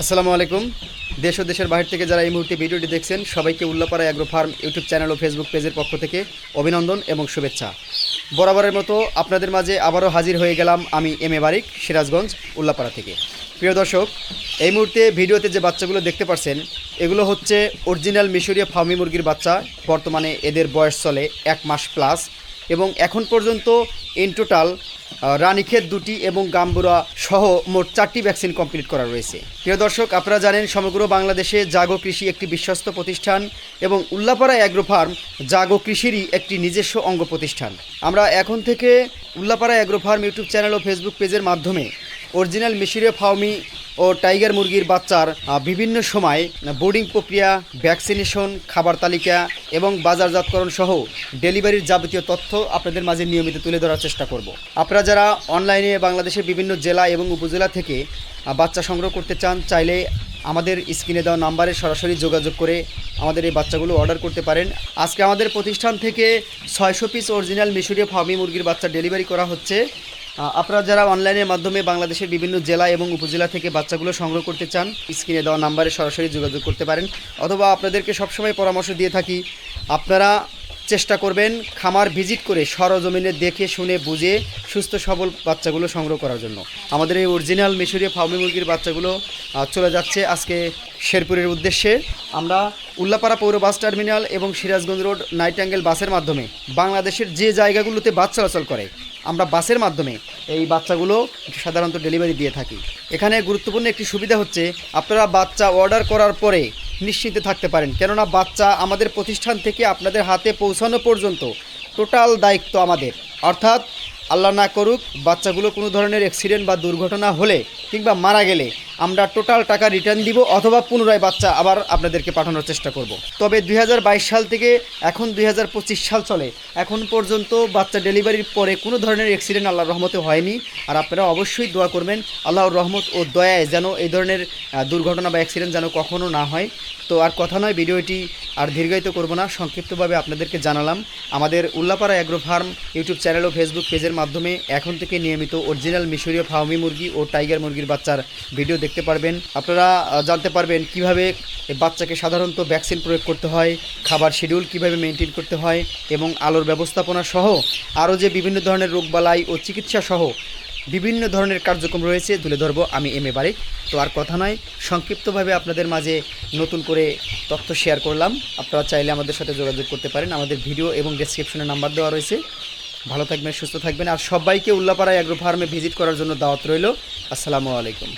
আসসালামু আলাইকুম দেশ ও দেশের বাইরে থেকে যারা এই মুহূর্তে ভিডিওটি দেখছেন, সবাইকে Ullapara agro farm YouTube channel ও ফেসবুক পেজের পক্ষ থেকে অভিনন্দন এবং শুভেচ্ছা। বরাবরের মতো আপনাদের মাঝে আবারও হাজির হয়ে গেলাম আমি এম এ বারিক, সিরাজগঞ্জ, উল্লাপাড়া থেকে। প্রিয় দর্শক, এই মুহূর্তে ভিডিওতে যে বাচ্চাগুলো দেখতে পাচ্ছেন এগুলো হচ্ছে অরিজিনাল মিশরীয় ফার্মি মুরগির বাচ্চা। বর্তমানে এদের বয়স চলে এক মাস প্লাস এবং এখন পর্যন্ত ইন টোটাল রানীক্ষেত দুটি এবং গাম্বুরা সহ মোট চারটি ভ্যাকসিন কমপ্লিট করা রয়েছে। প্রিয় দর্শক, আপনারা জানেন সমগ্র বাংলাদেশে জাগো কৃষি একটি বিশ্বস্ত প্রতিষ্ঠান এবং উল্লাপাড়া অ্যাগ্রো ফার্ম জাগো কৃষিরই একটি নিজস্ব অঙ্গ প্রতিষ্ঠান। আমরা এখন থেকে Ullapara agro farm YouTube channel ও ফেসবুক পেজের মাধ্যমে অরিজিনাল মিশরীয় ফার্মি ও টাইগার মুরগির বাচ্চার বিভিন্ন সময় বোর্ডিং প্রক্রিয়া, ভ্যাকসিনেশন, খাবার তালিকা এবং বাজারজাতকরণ সহ ডেলিভারির যাবতীয় তথ্য আপনাদের মাঝে নিয়মিত তুলে ধরার চেষ্টা করব। আপনারা যারা অনলাইনে বাংলাদেশের বিভিন্ন জেলা এবং উপজেলা থেকে বাচ্চা সংগ্রহ করতে চান, চাইলে আমাদের স্ক্রিনে দেওয়া নাম্বারে সরাসরি যোগাযোগ করে আমাদের এই বাচ্চাগুলো অর্ডার করতে পারেন। আজকে আমাদের প্রতিষ্ঠান থেকে ছয়শো পিস অরিজিনাল মিশরীয় ফার্মি মুরগির বাচ্চা ডেলিভারি করা হচ্ছে। আপনারা যারা অনলাইনের মাধ্যমে বাংলাদেশের বিভিন্ন জেলা এবং উপজেলা থেকে বাচ্চাগুলো সংগ্রহ করতে চান, স্ক্রিনে দেওয়া নাম্বারে সরাসরি যোগাযোগ করতে পারেন। অথবা আপনাদেরকে সবসময় পরামর্শ দিয়ে থাকি, আপনারা চেষ্টা করবেন খামার ভিজিট করে সরজমিনে দেখে, শুনে, বুঝে সুস্থ, সবল বাচ্চাগুলো সংগ্রহ করার জন্য। আমাদের এই অরিজিনাল মিশরীয় ফার্মি মুরগির বাচ্চাগুলো চলে যাচ্ছে আজকে শেরপুরের উদ্দেশ্যে। আমরা উল্লাপাড়া পৌর বাস টার্মিনাল এবং সিরাজগঞ্জ রোড নাইট অ্যাঙ্গেল বাসের মাধ্যমে বাংলাদেশের যে জায়গাগুলোতে বাস চলাচল করে, আমরা বাসের মাধ্যমে এই বাচ্চাগুলো সাধারণত ডেলিভারি দিয়ে থাকি। এখানে গুরুত্বপূর্ণ একটি সুবিধা হচ্ছে, আপনারা বাচ্চা অর্ডার করার পরে নিশ্চিন্তে থাকতে পারেন। কেননা বাচ্চা আমাদের প্রতিষ্ঠান থেকে আপনাদের হাতে পৌঁছানো পর্যন্ত টোটাল দায়িত্ব আমাদের। অর্থাৎ, আল্লাহ না করুক, বাচ্চাগুলো কোনো ধরনের অ্যাক্সিডেন্ট বা দুর্ঘটনা হলে কিংবা মারা গেলে আমরা টোটাল টাকা রিটার্ন দিব অথবা পুনরায় বাচ্চা আবার আপনাদেরকে পাঠানোর চেষ্টা করব। তবে দুই হাজার বাইশ সাল থেকে এখন দুই হাজার পঁচিশ সাল চলে। এখন পর্যন্ত বাচ্চা ডেলিভারির পরে কোনো ধরনের অ্যাক্সিডেন্ট আল্লাহর রহমতে হয়নি। আর আপনারা অবশ্যই দোয়া করবেন, আল্লাহর রহমত ও দয়ায় যেন এই ধরনের দুর্ঘটনা বা অ্যাক্সিডেন্ট যেন কখনো না হয়। তো আর কথা নয়, ভিডিওটি আর দীর্ঘায়িত করব না, সংক্ষিপ্তভাবে আপনাদেরকে জানালাম। আমাদের Ullapara agro farm YouTube channel ও ফেসবুক পেজের মাধ্যমে এখন থেকে নিয়মিত অরিজিনাল মিশরীয় ফার্মি মুরগি ও টাইগার মুরগির বাচ্চার ভিডিও দেখতে পারবেন। আপনারা জানতে পারবেন কীভাবে বাচ্চাকে সাধারণত ভ্যাকসিন প্রয়োগ করতে হয়, খাবার শিডিউল কীভাবে মেনটেন করতে হয় এবং আলোর ব্যবস্থাপনা সহ আরও যে বিভিন্ন ধরনের রোগবালাই ও চিকিৎসা সহ বিভিন্ন ধরনের কার্যক্রম রয়েছে, তুলে ধরবো আমি এম এ বারিক। তো আর কথা নয়, সংক্ষিপ্তভাবে আপনাদের মাঝে নতুন করে তথ্য শেয়ার করলাম। আপনারা চাইলে আমাদের সাথে যোগাযোগ করতে পারেন। আমাদের ভিডিও এবং ডেসক্রিপশনে নাম্বার দেওয়া রয়েছে। ভালো থাকবেন, সুস্থ থাকবেন। আর সবাইকে উল্লাপাড়া অ্যাগ্রো ফার্মে ভিজিট করার জন্য দাওয়াত রইল। আসসালামু আলাইকুম।